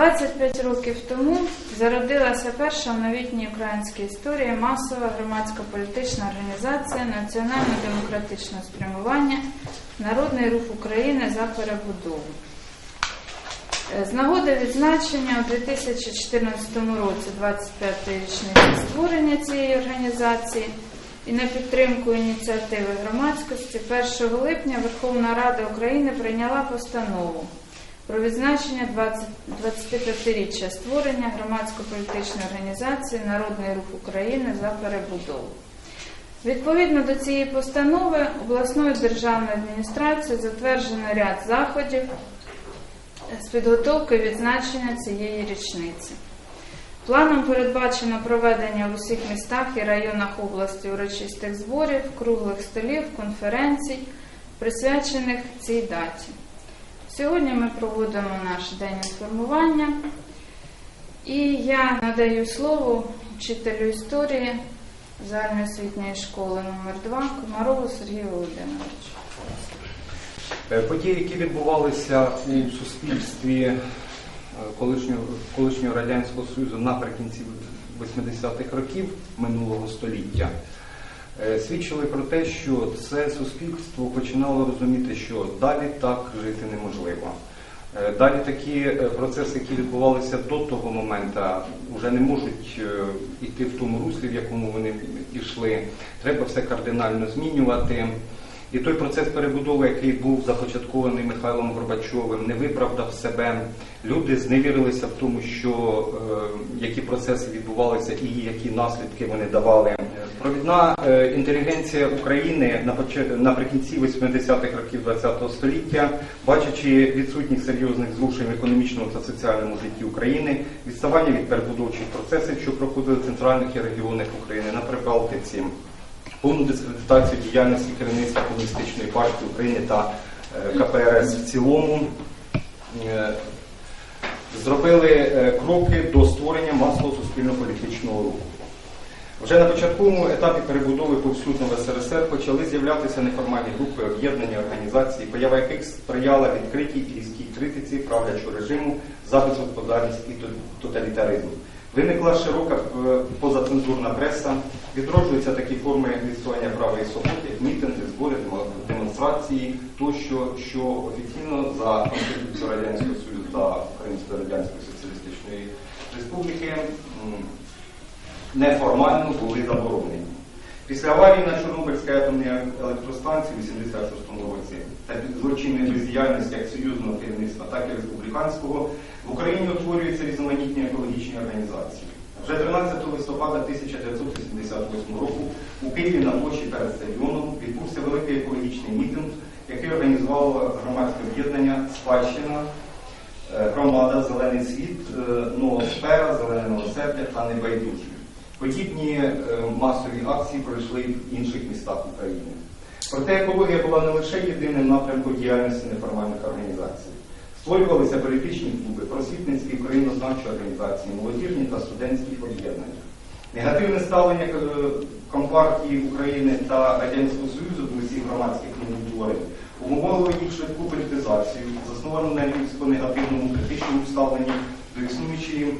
25 років тому зародилася перша в новітній українській історії масова громадсько-політична організація національно-демократичного спрямування Народний рух України за перебудову. Е, З нагоди відзначення у 2014 році 25-ї річниці створення цієї організації і на підтримку ініціативи громадськості 1 липня Верховна Рада України прийняла постанову про відзначення 25-річчя створення громадсько-політичної організації Народний рух України за перебудову. Відповідно до цієї постанови обласною державною адміністрацією затверджено ряд заходів з підготовки відзначення цієї річниці. Планом передбачено проведення в усіх містах і районах області урочистих зборів, круглих столів, конференцій, присвячених цій даті. Сьогодні ми проводимо наш день інформування, і я надаю слово вчителю історії загальноосвітньої школи номер 2 Комарову Сергію Володимировичу. Е, Події, які відбувалися у суспільстві е, колишнього, колишнього Радянського Союзу наприкінці 80-х років минулого століття, свідчили про те, що це суспільство починало розуміти, що далі так жити неможливо. Е, Далі такі е, процеси, які відбувалися до того моменту, вже не можуть е, йти в тому руслі, в якому вони йшли. Треба все кардинально змінювати. І той процес перебудови, який був започаткований Михайлом Горбачовим, не виправдав себе. Люди зневірилися в тому, що е, які процеси відбувалися і які наслідки вони давали. Провідна е, інтелігенція України на наприкінці 80-х років ХХ століття, бачачи відсутність серйозних зрушень в економічному та соціальному житті України, відставання від перебудовчих процесів, що проходили в центральних регіонах України на Прибалтиці, повну дискредитацію діяльності керівництва Комуністичної партії України та е, КПРС в цілому. Е, Зробили е, кроки до створення масового суспільно-політичного руху. Вже на початковому етапі перебудови повсюдно в СРСР почали з'являтися неформальні групи, об'єднання, організації, поява яких сприяла відкритій і різкій критиці правлячого режиму за безгосподарність і тоталітаризм. Виникла широка позацензурна преса, відроджуються такі форми відстояння права і свобод, як мітинги, збори, демонстрації, тощо, що офіційно за Конституцією Радянського Союзу та Української Радянської Соціалістичної Республіки неформально були заборонені. Після аварії на Чорнобильській атомній електростанції у 86-му році та злочинної бездіяльності як союзного керівництва, так і республіканського в Україні утворюються різноманітні екологічні організації. Вже 13 листопада 1988 року у Києві на площі перед стадіоном відбувся великий екологічний мітинг, який організувало громадське об'єднання Спадщина, е, громада Зелений світ, е, Новосфера, Зелене милосердя та Небайдужі. Подібні е, масові акції пройшли в інших містах України. Проте екологія була не лише єдиним напрямком діяльності неформальних організацій. Створювалися політичні клуби, просвітницькі українознавчі організації, молодіжні та студентські об'єднання. Негативне ставлення е, Компартії України та Радянського Союзу до усіх громадських новоутворень умовило їх швидку політизацію, засновану на людсько-негативному критичному ставленні до існуючої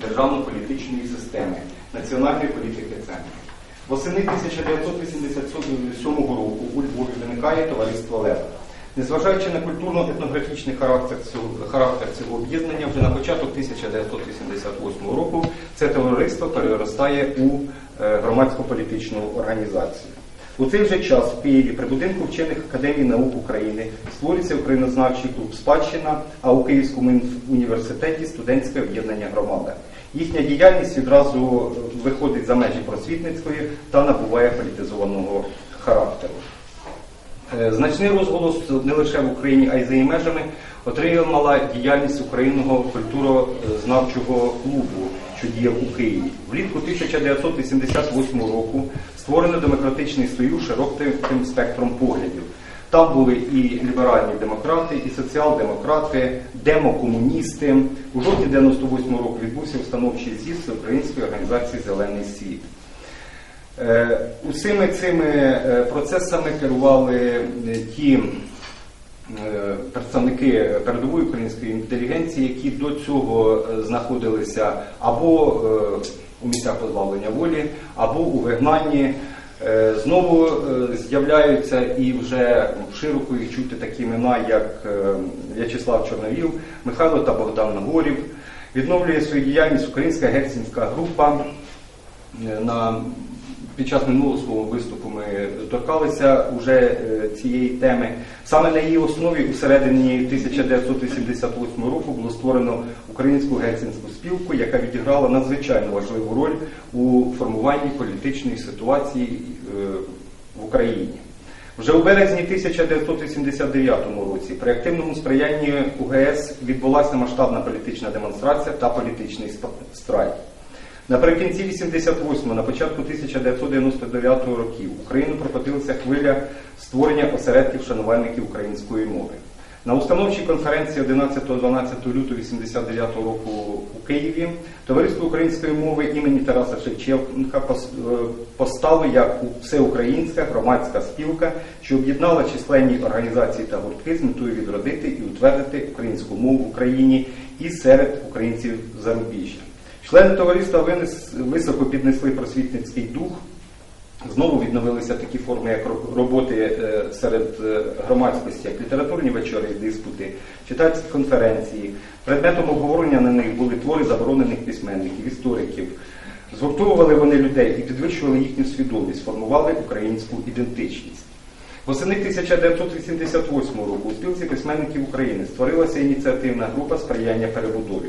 державно-політичної системи, національної політики центру. Восени 1987 року у Львові виникає товариство Лев. Незважаючи на культурно-етнографічний характер цього, характер цього об'єднання, вже на початок 1988 року це товариство переростає у е, громадсько-політичну організацію. У цей же час в Києві при будинку вчених академій наук України створюється українознавчий клуб Спадщина, а у Київському університеті студентське об'єднання громада. Їхня діяльність відразу виходить за межі просвітницької та набуває політизованого характеру. Е, Значний розголос не лише в Україні, а й за її межами отримала діяльність Українного культурознавчого клубу, що діяв у Києві. Влітку 1988 року створено демократичний союз широким спектром поглядів. Там були і ліберальні демократи, і соціал-демократи, демокомуністи. У жовтні 98 року відбувся установчий з'їзд Української організації Зелений світ. Е, Усіми цими е, процесами керували е, ті представники передової української інтелігенції, які до цього знаходилися або у місцях позбавлення волі, або у вигнанні. Знову з'являються і вже широко їх чути такі імена, як В'ячеслав Чорновіл, Михайло та Богдан Нагорів. Відновлює свою діяльність українська гельсінська група. На, під час минулого свого виступу ми торкалися уже е, цієї теми. Саме на її основі у середині 1988 року було створено Українську гельсінську спілку, яка відіграла надзвичайно важливу роль у формуванні політичної ситуації е, в Україні. Вже у березні 1989 році при активному сприянні УГС відбулася масштабна політична демонстрація та політичний страйк. Наприкінці 88-го, на початку 1999 років Україну прокотилася хвиля створення осередків шанувальників української мови. На установчій конференції 11-12 лютого 89 року у Києві Товариство української мови імені Тараса Шевченка е, постало як всеукраїнська громадська спілка, що об'єднала численні організації та гуртки з метою відродити і утвердити українську мову в Україні і серед українців зарубіжжя. Члени товариства винес, високо піднесли просвітницький дух. Знову відновилися такі форми, як роботи е, серед е, громадськості, як літературні вечори, диспути, читацькі конференції. Предметом обговорення на них були твори заборонених письменників, істориків. Згуртовували вони людей і підвищували їхню свідомість, формували українську ідентичність. Восени 1988 року у спілці письменників України створилася ініціативна група сприяння перебудові.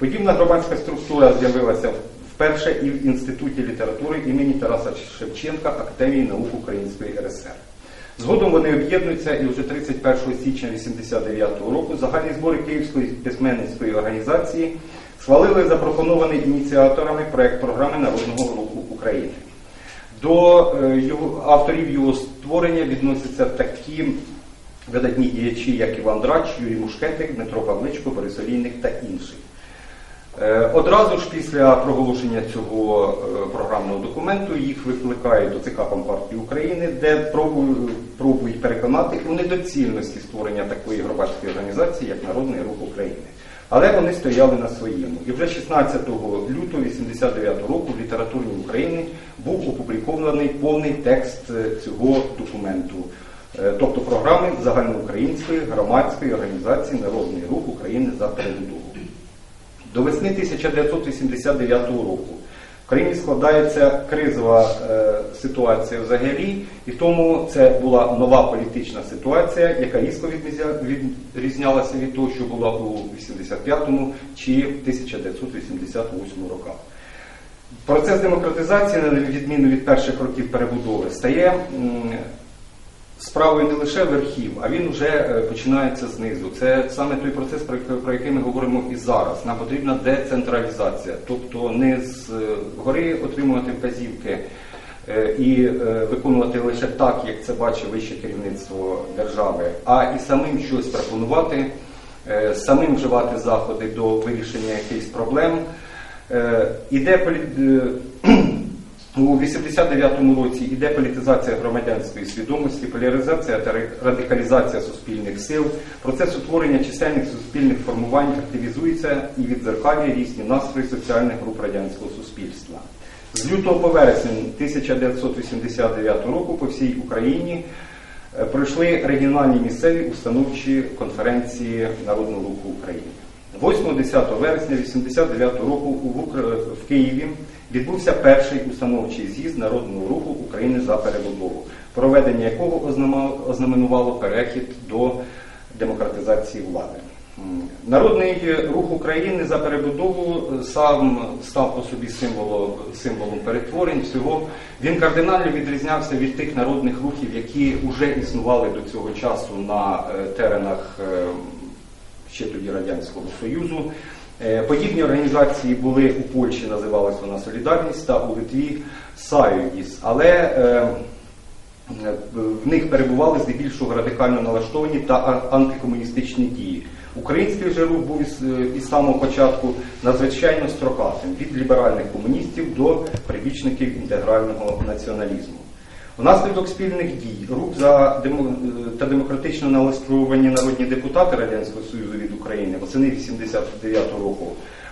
Подібна громадська структура з'явилася вперше і в Інституті літератури імені Тараса Шевченка Академії наук Української РСР. Згодом вони об'єднуються і вже 31 січня 1989 року загальні збори Київської письменницької організації схвалили запропонований ініціаторами проект програми Народного руху України. До е, авторів його створення відносяться такі видатні діячі, як Іван Драч, Юрій Мушкетик, Дмитро Павличко, Борис Олійник та інші. Е, Одразу ж після проголошення цього е, програмного документу їх викликають до ЦК Компартії України, де пробують, переконати у недоцільності створення такої громадської організації, як Народний рух України. Але вони стояли на своєму. І вже 16 лютого 89 року в літературній Україні був опублікований повний текст е, цього документу, тобто програми загальноукраїнської громадської організації Народний рух України за перебудову. До весни 1989 року в країні складається кризова е, ситуація взагалі, і тому це була нова політична ситуація, яка різко відрізнялася від того, що була у 85-му чи 1988 роках. Процес демократизації, на відміну від перших років перебудови, стає справою не лише верхів, а він вже е, починається знизу. Це саме той процес, про який- ми говоримо і зараз. Нам потрібна децентралізація, тобто не з е, гори отримувати вказівки е, і виконувати лише так, як це бачить вище керівництво держави, а і самим щось пропонувати, самим вживати заходи до вирішення якихось проблем. Іде полі- у 89-му році іде політизація громадянської свідомості, поляризація та радикалізація суспільних сил. Процес утворення чисельних суспільних формувань активізується і відзеркалює різні настрої соціальних груп радянського суспільства. З лютого по вересень 1989 року по всій Україні е, пройшли регіональні місцеві установчі конференції Народного руху України. 8-10 вересня 1989 року в Києві відбувся перший установчий з'їзд Народного руху України за перебудову, проведення якого ознаменувало перехід до демократизації влади. Народний рух України за перебудову е, сам став по собі символом, символом перетворень всього. Він кардинально відрізнявся від тих народних рухів, які вже існували до цього часу на е, теренах е, ще тоді Радянського Союзу. Е, Подібні організації були у Польщі, називалась вона Солідарність, та у Литві Саюдіс. Але е, в них перебували здебільшого радикально налаштовані та антикомуністичні дії. Український же рух був із, е, із самого початку надзвичайно строкатим від ліберальних комуністів до прибічників інтегрального націоналізму. Внаслідок спільних дій рух за демо- та демократично налаштовані народні депутати Радянського Союзу від України восени 89 року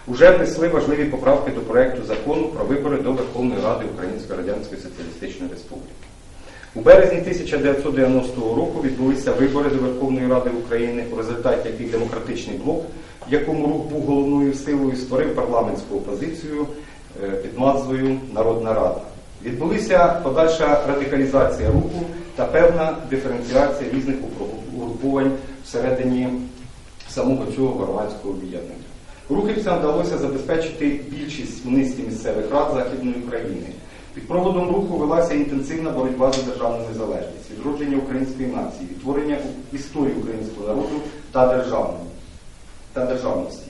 вже внесли важливі поправки до проекту закону про вибори до Верховної Ради Української Радянської Соціалістичної Республіки. У березні 1990 року відбулися вибори до Верховної Ради України, у результаті яких демократичний блок, в якому рух був головною силою, створив парламентську опозицію е, під назвою Народна Рада. Відбулася подальша радикалізація руху та певна диференціація різних угруповань всередині самого цього громадського об'єднання. Рухівцям вдалося забезпечити більшість в низці місцевих рад Західної України. Під проводом руху велася інтенсивна боротьба за державну незалежність, відродження української нації, відтворення історії українського народу та державності.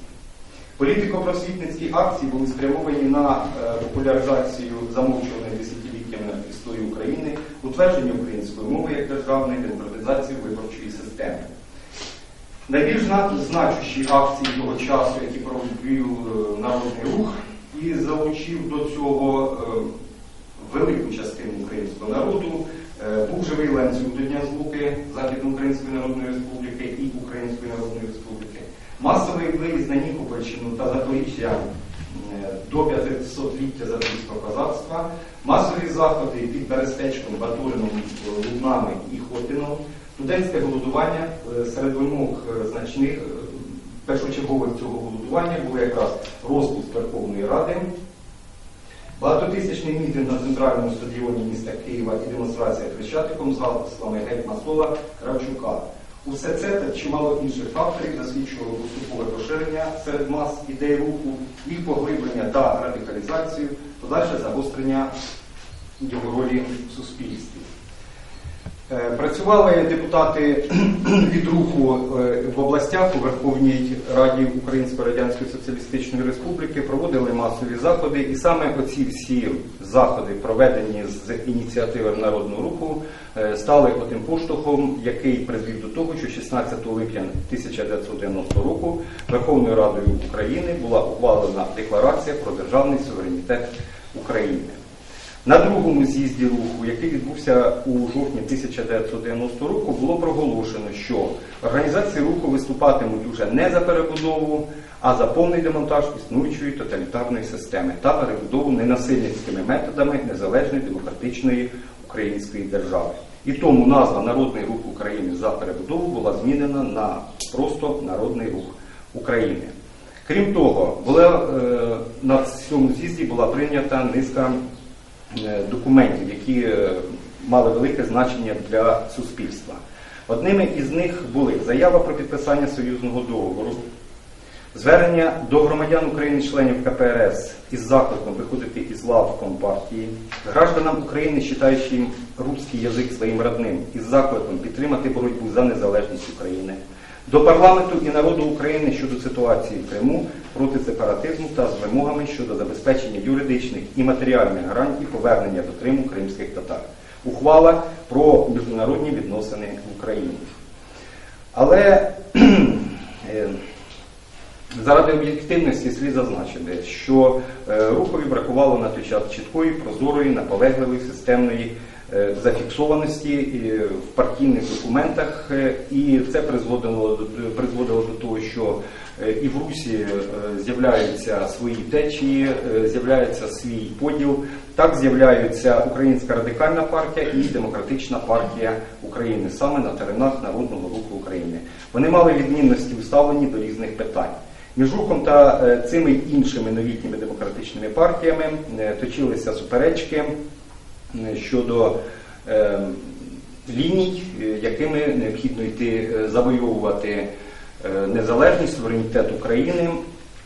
Політико-просвітницькі акції були спрямовані на е, популяризацію історії України, утвердження української мови як державної, демократизацію виборчої системи. Найбільш значущі акції того часу, які провів е, народний рух, і залучив до цього е, велику частину українського народу, е, був живий ланцюг до Дня Злуки Західноукраїнської Народної Республіки і Української Народної Республіки, масовий виїзд на Нікопольщину та Запоріжжя до 500-ліття запорізького козацтва, масові заходи під Берестечком, Батурином, Лубнами і Хотином, студентське голодування е, серед вимог е, значних е, першочергових цього голодування було якраз розпуск Верховної Ради, Багатотисячний мітинг на центральному стадіоні міста Києва і демонстрація хрещатиком з гаслами геть Масола Кравчука. Усе це та чимало інших факторів засвідчувало поступове поширення серед мас ідей руху, їх поглиблення та радикалізацію, подальше загострення його ролі в суспільстві. Е, Працювали депутати від руху е, в областях у Верховній Раді Української Радянської Соціалістичної Республіки, проводили масові заходи, і саме оці всі заходи, проведені з ініціативи народного руху, е, стали отим поштовхом, який призвів до того, що 16 липня 1990 року Верховною Радою України була ухвалена декларація про державний суверенітет України. На другому з'їзді руху, який відбувся у жовтні 1990 року, було проголошено, що організації руху виступатимуть уже не за перебудову, а за повний демонтаж існуючої тоталітарної системи та перебудову ненасильницькими методами незалежної демократичної української держави. І тому назва Народний рух України за перебудову була змінена на просто Народний рух України. Крім того, була, е, на цьому з'їзді була прийнята низка документів, які е, мали велике значення для суспільства. Одними із них були заява про підписання союзного договору, звернення до громадян України, членів КПРС із закликом виходити із лав Компартії, гражданам України, считающим русский язик своїм родним, із закликом підтримати боротьбу за незалежність України, до парламенту і народу України щодо ситуації в Криму проти сепаратизму та з вимогами щодо забезпечення юридичних і матеріальних гарантій повернення до Криму кримських татар. Ухвала про міжнародні відносини в Україні. Але е, Заради об'єктивності слід зазначити, що е, рухові бракувало на той час чіткої, прозорої, наполегливої, системної зафіксованості е, в партійних документах, е, і це призводило, призводило до того, що е, і в Русі е, з'являються свої течії, е, з'являється свій поділ. Так з'являються Українська радикальна партія і Демократична партія України саме на теренах Народного руху України. Вони мали відмінності у ставленні до різних питань. Між рухом та е, цими іншими новітніми демократичними партіями е, точилися суперечки е, щодо е, ліній, е, якими необхідно йти е, завоювати е, незалежність, суверенітет України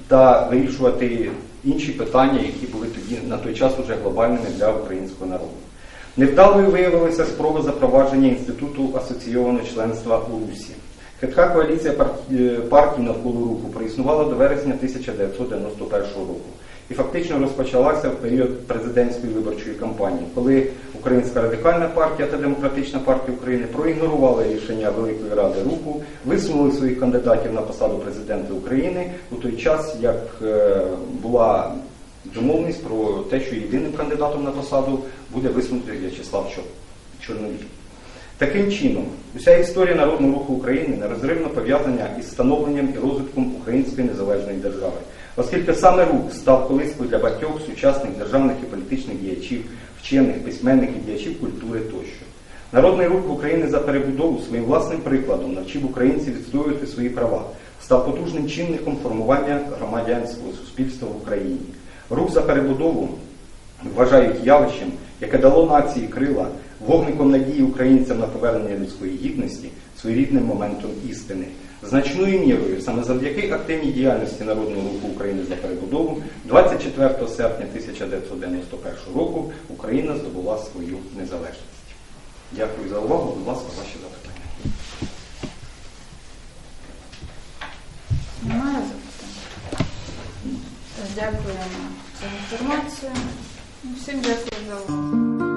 та вирішувати інші питання, які були тоді на той час уже глобальними для українського народу. Невдалою виявилася спроба запровадження інституту асоційованого членства у Русі. Хитка коаліція е, партій навколо руху проіснувала до вересня 1991 року і фактично розпочалася в період президентської виборчої кампанії, коли Українська радикальна партія та Демократична партія України проігнорували рішення Великої Ради руху, висунули своїх кандидатів на посаду президента України у той час, як е, була домовленість про те, що єдиним кандидатом на посаду буде висунутий В'ячеслав Чоп. Таким чином, уся історія народного руху України нерозривно пов'язана із становленням і розвитком української незалежної держави, оскільки саме рух став колискою для багатьох сучасних державних і політичних діячів, вчених, письменників, діячів культури тощо. Народний рух України за перебудову своїм власним прикладом навчив українців відстоювати свої права, став потужним чинником формування громадянського суспільства в Україні. Рух за перебудову вважають явищем, яке дало нації крила, вогником надії українцям на повернення людської гідності, своєрідним моментом істини. Значною мірою саме завдяки активній діяльності Народного руху України за перебудову 24 серпня 1991 року Україна здобула свою незалежність. Дякую за увагу. Будь ласка, ваші запитання. Немає запитань? Дякуємо за інформацію. Всім дякую за увагу.